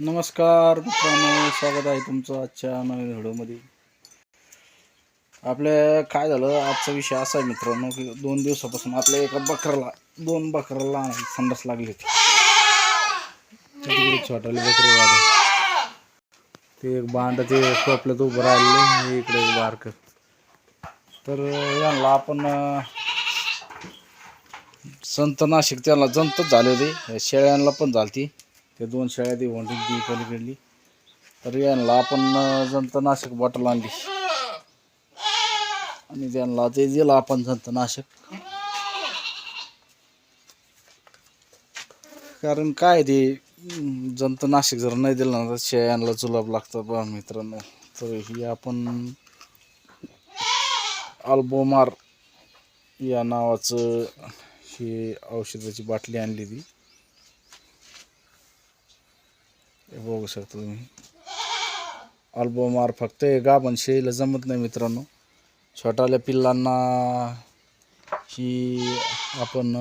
नमस्कार मित्रांनो स्वागत आहे तुमचं आजच्या नवीन व्हिडिओमध्ये. आपल्या काय झालं आजचा विषय असा आहे मित्रांनो की दोन दिवसापासून आपल्या एका बकराला दोन बकराला संडास लागली होती. ते छोटाले बकरे ते एक बांधा ते आपल्यात उभं राहिले इकडे बारक. तर यांना आपण संत नाशिक त्यांना जंतच झाले होते. शेळ्यांना पण झालती. ते दोन शेळ्या ती वंडी ती पलीकडली. तर यांना आपण जंतनाशक बॉटल आणली. आणि त्यांना ते दिलं आपण जंतनाशक. कारण काय ते जंतनाशक जर नाही दिलं ना तर शेळ्यांना जुलाब लागतं बा मित्रांनो. तर ही आपण अल्बोमार या नावाचं ही औषधाची बाटली आणली ती. हे बघू शकता तुम्ही. अल्बोमार फक्त गा पण शेळीला जमत नाही मित्रांनो. छोट्याल्या पिल्लांना ही आपण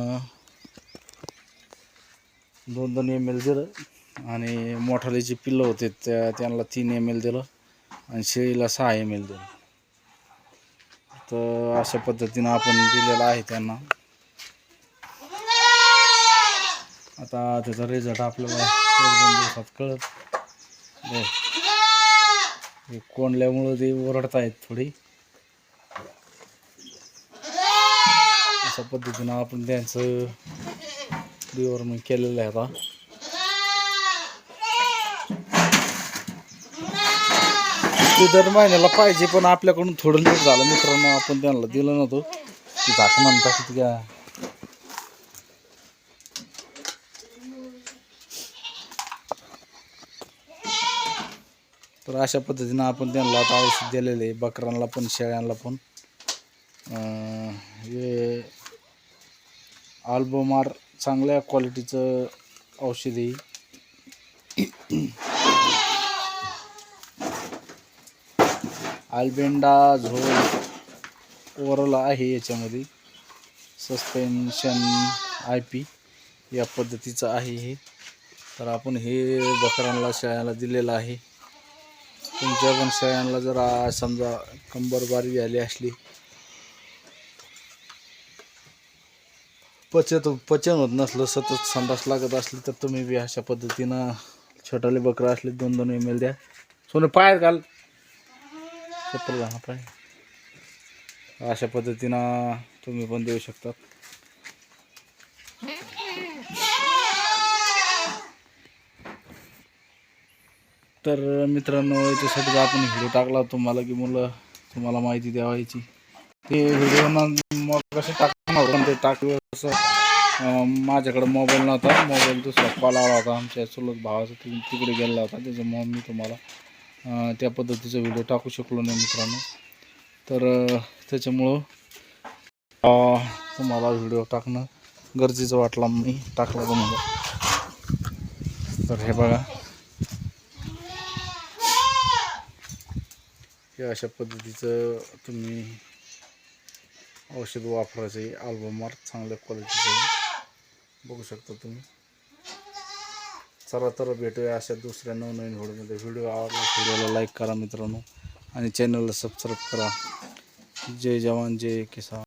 दोन दोन एम एल दिलं आणि मोठाले जे पिल्लं होते त्या त्यांना तीन एम एल दिलं आणि शेळीला सहा एम एल दिलं. तर अशा पद्धतीनं आपण दिलेलं आहे त्यांना. आता त्याचा रिझल्ट आपल्याला दोन दिवसात कळत हे कोंडल्यामुळं ते ओरडत आहेत थोडी. अशा पद्धतीनं आपण त्यांचं डिवॉर्मिंग केलेलं आहे आता. ते दर महिन्याला पाहिजे पण आपल्याकडून थोडं लेट झालं. मित्रांनो आपण त्यांना दिलं नव्हतं. ती झाकणं टाकी का तर अशा पद्धतीनं आपण त्यांना आता औषध दिलेलं आहे बकरांना पण शेळ्यांना पण. हे आल्बोमार चांगल्या क्वालिटीचं औषध आहे. आल्बेंडा झोल ओरल आहे याच्यामध्ये. सस्पेन्शन आय पी या पद्धतीचं आहे हे. तर आपण हे बकरांना शेळ्याला दिलेलं आहे. तुमच्या पण सगळ्यांना जर समजा कंबरबारी झाली असली. पचत पचन होत नसलं सतत संडास लागत असली तर तुम्ही बी अशा पद्धतीनं छोटाले बकरा असले दोन दोन एम एल द्या. सोने पायात घाल. चप्पल घाला पाय. अशा पद्धतीनं तुम्ही पण देऊ शकता तर मित्रांनो याच्यासाठी आपण व्हिडिओ टाकला तुम्हाला की मुलं तुम्हाला माहिती द्यावायची. ते व्हिडिओ मग कसे टाकणार पण ते टाकलं असं माझ्याकडं माझ्याकडे मोबाईल नव्हता. मोबाईल दुसरा कॉल आला होता आमच्या चुलत भावाचा ति- तिकडे गेला होता. त्याच्यामुळे मी तुम्हाला त्या पद्धतीचा व्हिडिओ टाकू शकलो नाही मित्रांनो. तर त्याच्यामुळं तुम्हाला व्हिडिओ टाकणं गरजेचं वाटला मी टाकला तुम्हाला. तर हे बघा. हे अशा पद्धतीचं तुम्ही औषध वापरायचं आहे. अल्बमार चांगल्या क्वालिटीचं बघू शकता तुम्ही. चला तर भेटूया अशा दुसऱ्या नवनवीन व्हिडिओमध्ये. व्हिडिओ आवडला व्हिडिओला लाईक करा मित्रांनो. आणि चॅनलला सबस्क्राईब करा. जय जवान जय किसान.